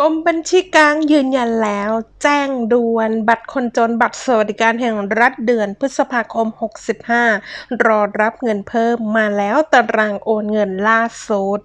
กรมบัญชีกลางยืนยันแล้ว แจ้งด่วนบัตรคนจนบัตรสวัสดิการแห่งรัฐเดือนพฤษภาคม 65 รอรับเงินเพิ่มมาแล้วตารางโอนเงินล่าสุด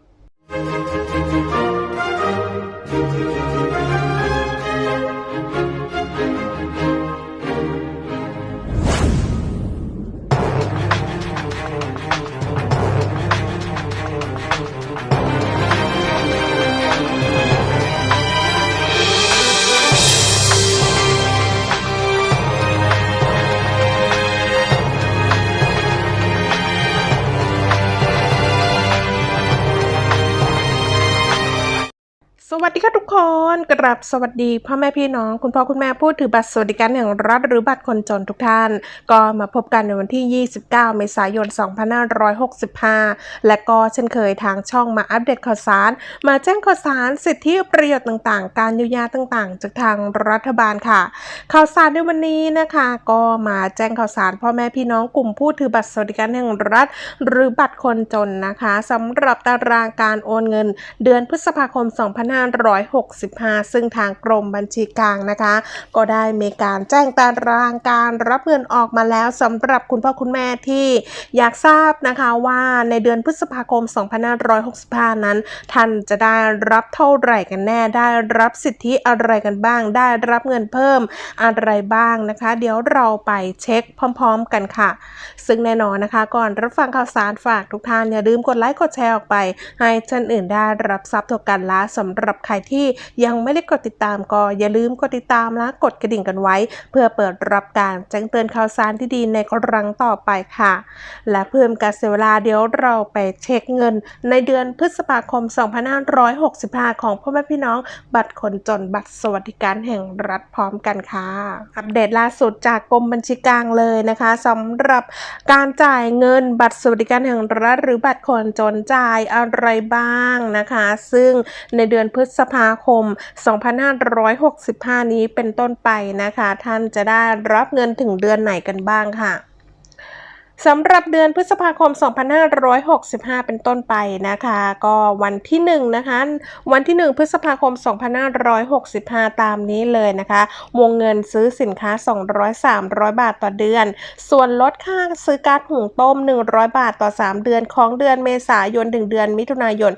สวัสดีค่ะทุกคนกราบสวัสดีพ่อแม่พี่น้อง คุณพ่อคุณแม่ผู้ถือบัตรสวัสดิการแห่งรัฐหรือบัตรคนจนทุกท่าน ก็มาพบกันในวันที่ 29 เมษายน 2565 และก็เช่นเคยทางช่องมาอัปเดตข่าวสาร มาแจ้งข่าวสารสิทธิประโยชน์ต่างๆ การเยียวยาต่างๆ จากทางรัฐบาลค่ะ ข่าวสารในวันนี้นะคะ ก็มาแจ้งข่าวสารพ่อแม่พี่น้องกลุ่มผู้ถือบัตรสวัสดิการแห่งรัฐ หรือบัตรคนจนนะคะสำหรับตารางการโอนเงิน เดือนพฤษภาคม2565 ซึ่งทางกรมบัญชีกลางนะคะ ก็ได้มีการแจ้งตารางการรับเงินออกมาแล้วสำหรับคุณพ่อคุณแม่ที่อยากทราบนะคะว่าในเดือนพฤษภาคม 2565 นั้น ท่านจะได้รับเท่าไหร่กันแน่ได้รับสิทธิอะไรกันบ้าง ได้รับเงินเพิ่มอะไรบ้างนะคะ เดี๋ยวเราไปเช็คพร้อม ๆ กันค่ะ ซึ่งแน่นอนนะคะ ก่อนรับฟังข่าวสารฝากทุกท่านอย่าลืมกดไลค์กดแชร์ออกไป ให้ท่านอื่นได้รับทรัพย์ทั่วกันละสำหรับใครที่ยังไม่ได้กดติดตามก็อย่าลืมกดติดตามและกดกระดิ่งกันไว้ เพื่อเปิดรับการแจ้งเตือนข่าวสารที่ดีในครั้งต่อไปค่ะ และเพิ่มการเสียเวลาเดี๋ยวเราไปเช็คเงิน ในเดือนพฤษภาคม 2565 ของพ่อแม่พี่น้องบัตรคนจนบัตรสวัสดิการแห่งรัฐพร้อมกันค่ะ อัปเดตล่าสุดจากกรมบัญชีกลางเลยนะคะสำหรับการจ่ายเงินบัตรสวัสดิการแห่งรัฐหรือบัตรคนจนจ่ายอะไรบ้างนะคะ ซึ่งในเดือนพฤษภาคม 2565 นี้เป็นต้นไปนะคะ ท่านจะได้รับเงินถึงเดือนไหนกันบ้างค่ะ สำหรับเดือนพฤษภาคม 2565 เป็นต้นไปนะคะ ก็วันที่1นะคะ วันที่ 1 พฤษภาคม 2565 ตามนี้เลยนะคะ วงเงินซื้อสินค้า 200-300 บาทต่อเดือน ส่วนลดค่าซื้อก๊าซหุงต้ม 100 บาทต่อ 3 เดือนของเดือนเมษายนถึงเดือนมิถุนายน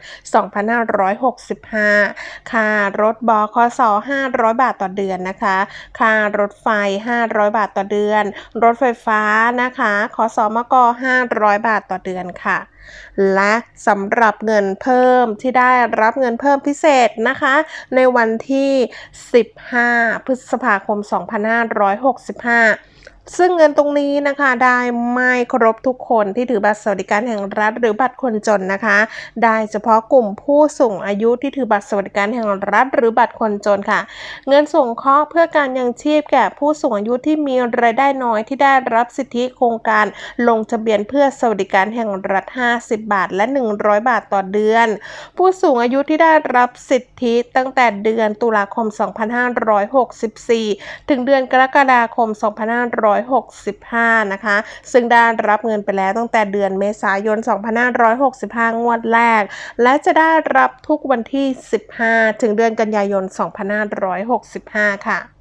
2565 ค่ารถบคส500 บาทต่อเดือนนะคะ ค่ารถไฟ 500 บาทต่อเดือน รถไฟฟ้านะคะขอสมมก 500 บาทต่อเดือนค่ะ และสำหรับเงินเพิ่มที่ได้รับเงินเพิ่มพิเศษนะคะ ในวันที่ 15 พฤษภาคม 2565 ซึ่งเงินตรงนี้นะคะได้ไม่ครบทุกคนที่ถือบัตรสวัสดิการแห่งรัฐ หรือบัตรคนจนนะคะ ได้เฉพาะกลุ่มผู้สูงอายุที่ถือบัตรสวัสดิการแห่งรัฐ หรือบัตรคนจนค่ะ เงินส่งเคราะห์เพื่อการยังชีพแก่ผู้สูงอายุที่มีรายได้น้อยที่ได้รับสิทธิโครงการลงทะเบียนเพื่อสวัสดิการแห่งรัฐ 50 บาท และ 100 บาทต่อเดือน ผู้สูงอายุที่ได้รับสิทธิตั้งแต่เดือนตุลาคม 2564 ถึงเดือนกรกฎาคม2565 นะคะ ซึ่งได้รับเงินไปแล้วตั้งแต่เดือนเมษายน 2565 งวดแรก และจะได้รับทุกวันที่ 15 ถึงเดือนกันยายน 2565 ค่ะ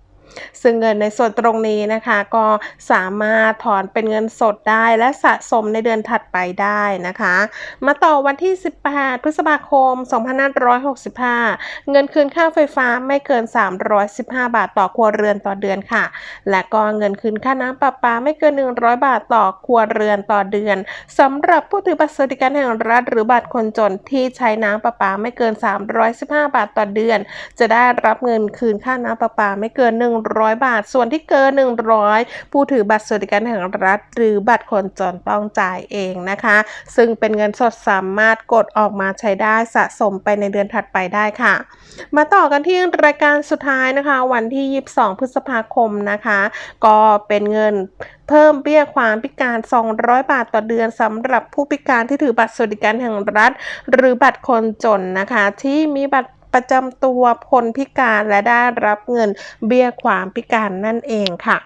ซึ่งเงินในส่วนตรงนี้นะคะ ก็สามารถถอนเป็นเงินสดได้และสะสมในเดือนถัดไปได้นะคะ มาต่อวันที่ 18 พฤษภาคม 2565 เงินคืนค่าไฟฟ้าไม่เกิน 315 บาทต่อครัวเรือนต่อเดือนค่ะ และก็เงินคืนค่าน้ำประปาไม่เกิน 100 บาทต่อครัวเรือนต่อเดือนสำหรับผู้ถือบัตรสวัสดิการแห่งรัฐหรือบัตรคนจนที่ใช้น้ำประปาไม่เกิน 315 บาทต่อเดือน จะได้รับเงินคืนค่าน้ำประปาไม่เกิน100 บาท ส่วนที่เกิน 100 ผู้ถือบัตรสวัสดิการแห่งรัฐ หรือบัตรคนจนต้องจ่ายเองนะคะ ซึ่งเป็นเงินสดสามารถกดออกมาใช้ได้สะสมไปในเดือนถัดไปได้ค่ะ มาต่อกันที่รายการสุดท้ายนะคะ วันที่ 22 พฤษภาคมนะคะ ก็เป็นเงินเพิ่มเบี้ยความพิการ 200 บาทต่อเดือนสำหรับผู้พิการที่ถือบัตรสวัสดิการแห่งรัฐ หรือบัตรคนจนนะคะ ที่มีบัตร ประจำตัวคนพิการและได้รับเงินเบี้ยความพิการนั่นเองค่ะ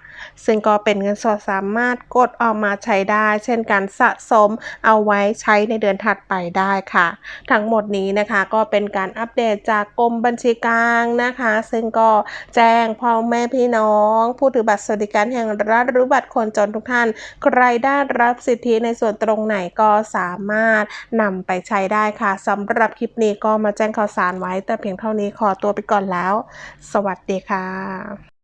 ซึ่งก็เป็นเงินสดสามารถกดออกมาใช้ได้ เช่นการสะสมเอาไว้ใช้ในเดือนถัดไปได้ค่ะ ทั้งหมดนี้นะคะก็เป็นการอัปเดตจากกรมบัญชีกลางนะคะ ซึ่งก็แจ้งพ่อแม่พี่น้อง ผู้ถือบัตรสวัสดิการแห่งรัฐหรือบัตรคนจนทุกท่าน ใครได้รับสิทธิในส่วนตรงไหนก็สามารถนำไปใช้ได้ค่ะสำหรับคลิปนี้ก็มาแจ้งข่าวสารไว้ แต่เพียงเท่านี้ขอตัวไปก่อนแล้ว สวัสดีค่ะ